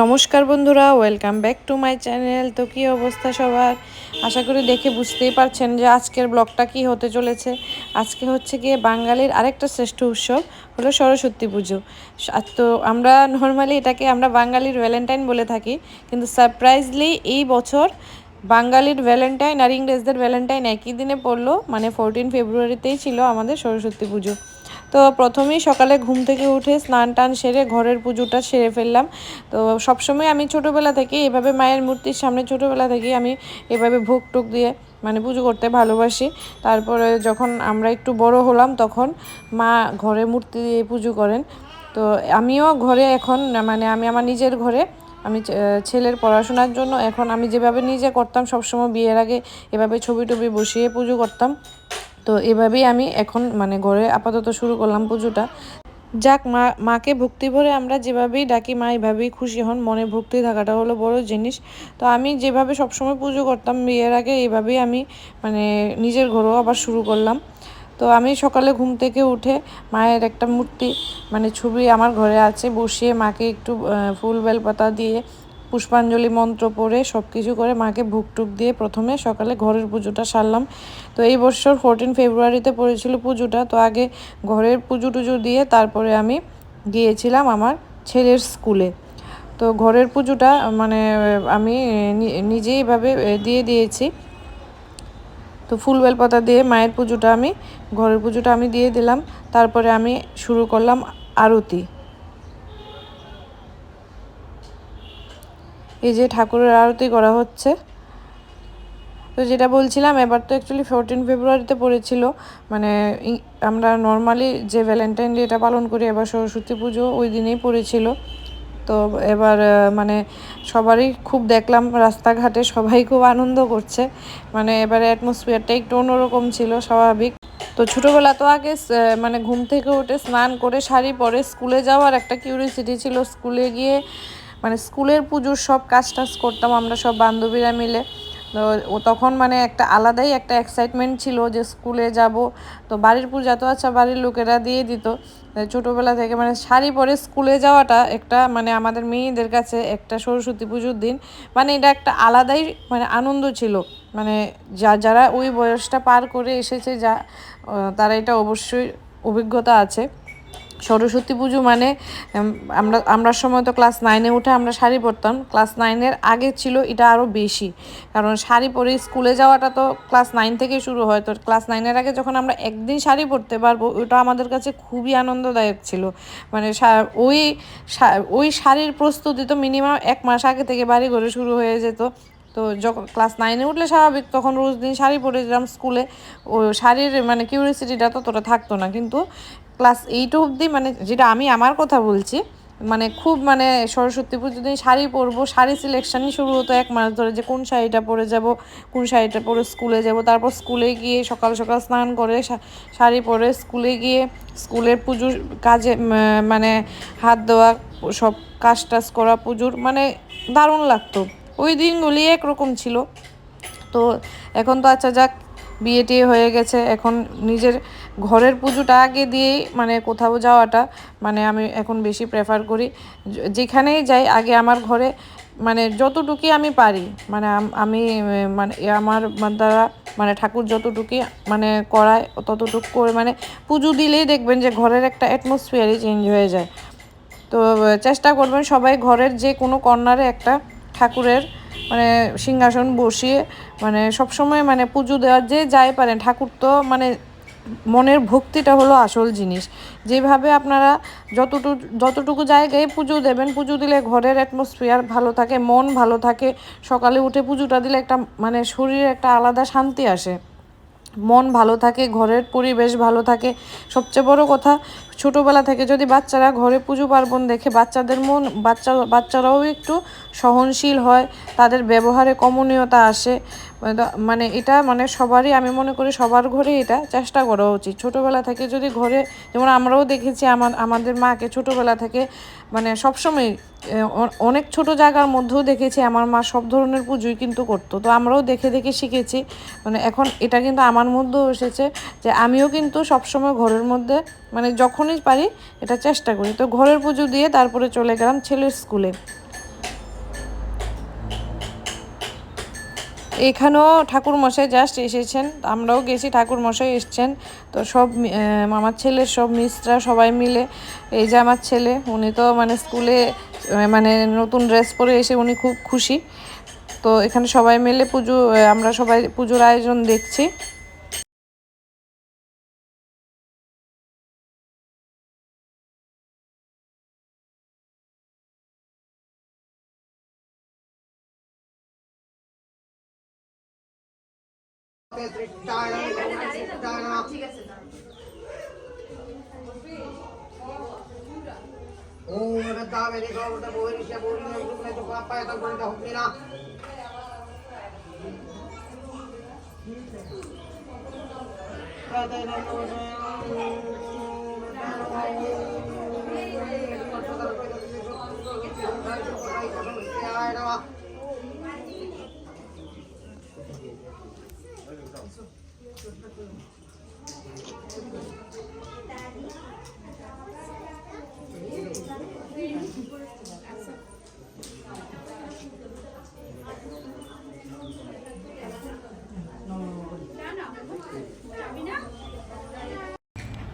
নমস্কার বন্ধুরা welcome back to my channel তো কী অবস্থা সবার? আশা করি দেখে বুঝতেই পারছেন যে আজকের ব্লগটা কি হতে চলেছে। আজকে হচ্ছে গিয়ে বাঙালির আরেকটা শ্রেষ্ঠ উৎসব হলো সরস্বতী পুজো। তো আমরা নর্মালি এটাকে আমরা বাঙালির ভ্যালেন্টাইন বলে থাকি, কিন্তু সারপ্রাইজলি এই বছর বাঙালির ভ্যালেন্টাইন আর ইংরেজদের ভ্যালেন্টাইন একই দিনে পড়ল। মানে ফোরটিন ফেব্রুয়ারিতেই ছিল আমাদের সরস্বতী পুজো। তো প্রথমেই সকালে ঘুম থেকে উঠে স্নান টান সেরে ঘরের পুজোটা সেরে ফেললাম। তো সবসময় আমি ছোটোবেলা থেকে এভাবে মায়ের মূর্তির সামনে ছোটোবেলা থেকে আমি এভাবে ভোগ টোক দিয়ে মানে পুজো করতে ভালোবাসি। তারপরে যখন আমরা একটু বড় হলাম তখন মা ঘরে মূর্তি দিয়ে পুজো করেন। তো আমিও ঘরে এখন মানে আমি আমার নিজের ঘরে আমি ছেলের পড়াশোনার জন্য এখন আমি যেভাবে নিজে করতাম সবসময় বিয়ের আগে এভাবে ছবি টবি বসিয়ে পুজো করতাম। তো এভাবেই আমি এখন মানে ঘরে আপাতত শুরু করলাম পুজোটা। যাক, মা, মাকে ভক্তি ভরে আমরা যেভাবেই ডাকি, মা এভাবেই খুশি হন। মনে ভক্তি থাকাটা হলো বড় জিনিস। তো আমি যেভাবে সবসময় পুজো করতাম, বিয়ের আগে এইভাবেই আমি মানে নিজের ঘরেও আবার শুরু করলাম। তো আমি সকালে ঘুম থেকে উঠে মায়ের একটা মূর্তি মানে ছবি আমার ঘরে আছে, বসিয়ে মাকে একটু ফুল, বেলপাতা দিয়ে পুষ্পাঞ্জলি মন্ত্র পড়ে সব কিছু করে মাকে ভুক টুক দিয়ে প্রথমে সকালে ঘরের পুজোটা সারলাম। তো এই বছর ফোরটিন ফেব্রুয়ারিতে পড়েছিল পুজোটা। তো আগে ঘরের পুজো টুজো দিয়ে তারপরে আমি গিয়েছিলাম আমার ছেলের স্কুলে। তো ঘরের পুজোটা মানে আমি নিজেই এভাবে দিয়ে দিয়েছি। তো ফুল বেলপাতা দিয়ে মায়ের পুজোটা আমি, ঘরের পুজোটা আমি দিয়ে দিলাম। তারপরে আমি শুরু করলাম আরতি। এই যে ঠাকুরের আরতি করা হচ্ছে। তো যেটা বলছিলাম, এবার তো অ্যাকচুয়ালি ফোরটিন ফেব্রুয়ারিতে পড়েছিল। মানে আমরা নর্মালি যে ভ্যালেন্টাইন ডে এটা পালন করি, এবার সরস্বতী পুজো ওই দিনেই পড়েছিল। তো এবার মানে সবারই খুব দেখলাম, রাস্তাঘাটে সবাই খুব আনন্দ করছে। মানে এবার অ্যাটমসফিয়ারটা একটু অন্যরকম ছিল, স্বাভাবিক। তো ছোটোবেলা তো আগে মানে ঘুম থেকে উঠে স্নান করে, শাড়ি পরে স্কুলে যাওয়ার একটা কিউরিয়াসিটি ছিল। স্কুলে গিয়ে মানে স্কুলের পুজোর সব কাজ টাজ করতাম আমরা সব বান্ধবীরা মিলে। তো তখন মানে একটা আলাদাই একটা এক্সাইটমেন্ট ছিল যে স্কুলে যাব। তো বাড়ির পূজা তো আচ্ছা বাড়ির লোকেরা দিয়ে দিত। ছোটোবেলা থেকে মানে শাড়ি পরে স্কুলে যাওয়াটা একটা মানে আমাদের মেয়েদের কাছে একটা সরস্বতী পুজোর দিন। মানে এটা একটা আলাদাই মানে আনন্দ ছিল। মানে যা, যারা ওই বয়সটা পার করে এসেছে যা তারা এটা অবশ্যই অভিজ্ঞতা আছে। সরস্বতী পুজো মানে আমরা আমরা সময় তো ক্লাস নাইনে উঠে আমরা শাড়ি পরতাম। ক্লাস নাইনের আগে ছিল এটা আরও বেশি। কারণ শাড়ি পরে স্কুলে যাওয়াটা তো ক্লাস নাইন থেকে শুরু হয়। তো ক্লাস নাইনের আগে যখন আমরা একদিন শাড়ি পরতে পারব, ওটা আমাদের কাছে খুবই আনন্দদায়ক ছিল। মানে ওই ওই শাড়ির প্রস্তুতি তো মিনিমাম এক মাস আগে থেকে বাড়ি ঘরে শুরু হয়ে যেত। তো যখন ক্লাস নাইনে উঠলে স্বাভাবিক, তখন রোজ দিন শাড়ি পরে যেতাম স্কুলে। ও, শাড়ির মানে কিউরিয়াসিটিটা ততটা থাকতো না। কিন্তু ক্লাস এইট অবধি মানে যেটা আমি আমার কথা বলছি মানে খুব মানে সরস্বতী পুজো দিন শাড়ি পরবো, শাড়ি সিলেকশানই শুরু হতো এক মাস ধরে যে কোন শাড়িটা পরে যাব, কোন শাড়িটা পরে স্কুলে যাব। তারপর স্কুলে গিয়ে সকাল সকাল স্নান করে শাড়ি পরে স্কুলে গিয়ে স্কুলের পুজোর কাজে মানে হাত দেওয়া সব কাজ টাজ করা, পুজোর মানে দারুণ লাগতো। ওই দিনগুলি একরকম ছিল। তো এখন তো আচ্ছা যাক বিয়ে টিয়ে হয়ে গেছে। এখন নিজের ঘরের পুজোটা আগে দিয়েই মানে কোথাও যাওয়াটা মানে আমি এখন বেশি প্রেফার করি। যেখানেই যাই, আগে আমার ঘরে মানে যতটুকুই আমি পারি মানে আমি মানে আমার দ্বারা মানে ঠাকুর যতটুকুই মানে করায়, ততটুকু করে মানে পুজো দিলেই দেখবেন যে ঘরের একটা অ্যাটমসফিয়ারই চেঞ্জ হয়ে যায়। তো, চেষ্টা করবেন সবাই ঘরের যে কোনো কর্নারে একটা ঠাকুরের মানে সিংহাসন বসিয়ে মানে সবসময় মানে পুজো দেওয়ার যে যাই পারেন, ঠাকুর তো মানে মনের ভক্তিটা হলো আসল জিনিস। যেভাবে আপনারা যতটুকু যতটুকু জায়গায় পুজো দেবেন, পুজো দিলে ঘরের অ্যাটমসফিয়ার ভালো থাকে, মন ভালো থাকে, সকালে উঠে পুজোটা দিলে একটা মানে শরীরে একটা আলাদা শান্তি আসে। মন ভালো থাকে, ঘরের পরিবেশ ভালো থাকে। সবচেয়ে বড় কথা, ছোটোবেলা থেকে যদি বাচ্চারা ঘরে পুজো পার্বণ দেখে, বাচ্চাদের মন, বাচ্চা, বাচ্চারাও একটু সহনশীল হয়, তাদের ব্যবহারে কমনীয়তা আসে। মানে এটা মানে সবারই, আমি মনে করি সবার ঘরে এটা চেষ্টা করা উচিত। ছোটোবেলা থেকে যদি ঘরে, যেমন আমরাও দেখেছি আমার, আমাদের মাকে ছোটোবেলা থেকে মানে সবসময় অনেক ছোট জায়গার মধ্যেও দেখেছি আমার মা সব ধরনের পুজোই কিন্তু করতো। তো আমরাও দেখে দেখে শিখেছি। মানে এখন এটা কিন্তু আমার মধ্যেও এসেছে যে আমিও কিন্তু সবসময় ঘরের মধ্যে মানে যখনই পারি এটা চেষ্টা করি। তো ঘরের পুজো দিয়ে তারপরে চলে গেলাম ছেলের স্কুলে। এখানেও ঠাকুরমশাই জাস্ট এসেছেন, আমরাও গেছি, ঠাকুরমশাই এসছেন। তো সব আমার ছেলের সব মিসরা সবাই মিলে, এই যে আমার ছেলে, উনি তো মানে স্কুলে মানে নতুন ড্রেস পরে এসে উনি খুব খুশি। তো এখানে সবাই মিলে পুজো আমরা সবাই পুজোর আয়োজন দেখছি। ओम रद्दावे देखो उल्टा बोल रही है बोल रही है तुमने तो पापा है तो बोलता हूँ मेरा कहते हैं तो मैं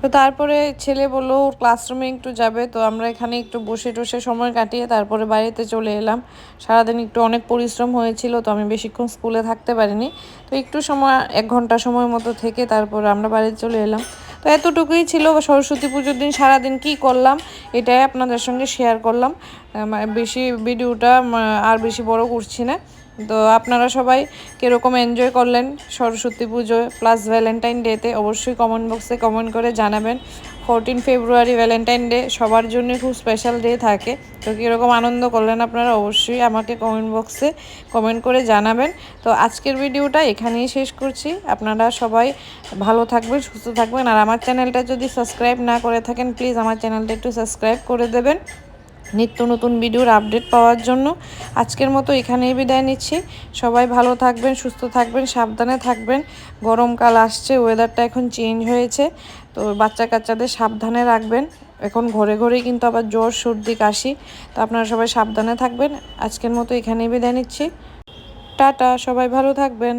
তো তারপরে ছেলে বলল ক্লাসরুমে একটু যাবে, তো আমরা এখানে একটু বসে টসে সময় কাটিয়ে তারপরে বাড়িতে চলে এলাম। সারাদিন একটু অনেক পরিশ্রম হয়েছিল, তো আমি বেশিক্ষণ স্কুলে থাকতে পারিনি। তো একটু সময়, এক ঘণ্টা সময় মতো থেকে তারপর আমরা বাড়িতে চলে এলাম। তো এতটুকুই ছিল সরস্বতী পুজোর দিন, সারাদিন কি করলাম, এটাই আপনাদের সঙ্গে শেয়ার করলাম। বেশি ভিডিওটা আর বেশি বড় করছি না। তো আপনারা সবাই কীরকম এনজয় করলেন সরস্বতী পুজো প্লাস ভ্যালেন্টাইন ডেতে অবশ্যই কমেন্ট বক্সে কমেন্ট করে জানাবেন। ফোরটিন ফেব্রুয়ারি ভ্যালেন্টাইন ডে সবার জন্য খুব স্পেশাল ডে থাকে। তো কীরকম আনন্দ করলেন আপনারা অবশ্যই আমাকে কমেন্ট বক্সে কমেন্ট করে জানাবেন। তো আজকের ভিডিওটা এখানেই শেষ করছি। আপনারা সবাই ভালো থাকবেন, সুস্থ থাকবেন। আর আমার চ্যানেলটা যদি সাবস্ক্রাইব না করে থাকেন প্লিজ আমার চ্যানেলটা একটু সাবস্ক্রাইব করে দেবেন। নিত্য নতুন ভিডিওর আপডেট পাওয়ার জন্য আজকের মতো এখানেই বিদায় নিচ্ছি। সবাই ভালো থাকবেন, সুস্থ থাকবেন, সাবধানে থাকবেন। গরমকাল আসছে ওয়েদারটা এখন চেঞ্জ হয়েছে, তো বাচ্চা কাচ্চাদের সাবধানে রাখবেন। এখন ঘরে ঘরেই কিন্তু আবার জ্বর, সর্দি, কাশি, তো আপনারা সবাই সাবধানে থাকবেন। আজকের মতো এখানেই বিদায় নিচ্ছি। টাটা, সবাই ভালো থাকবেন।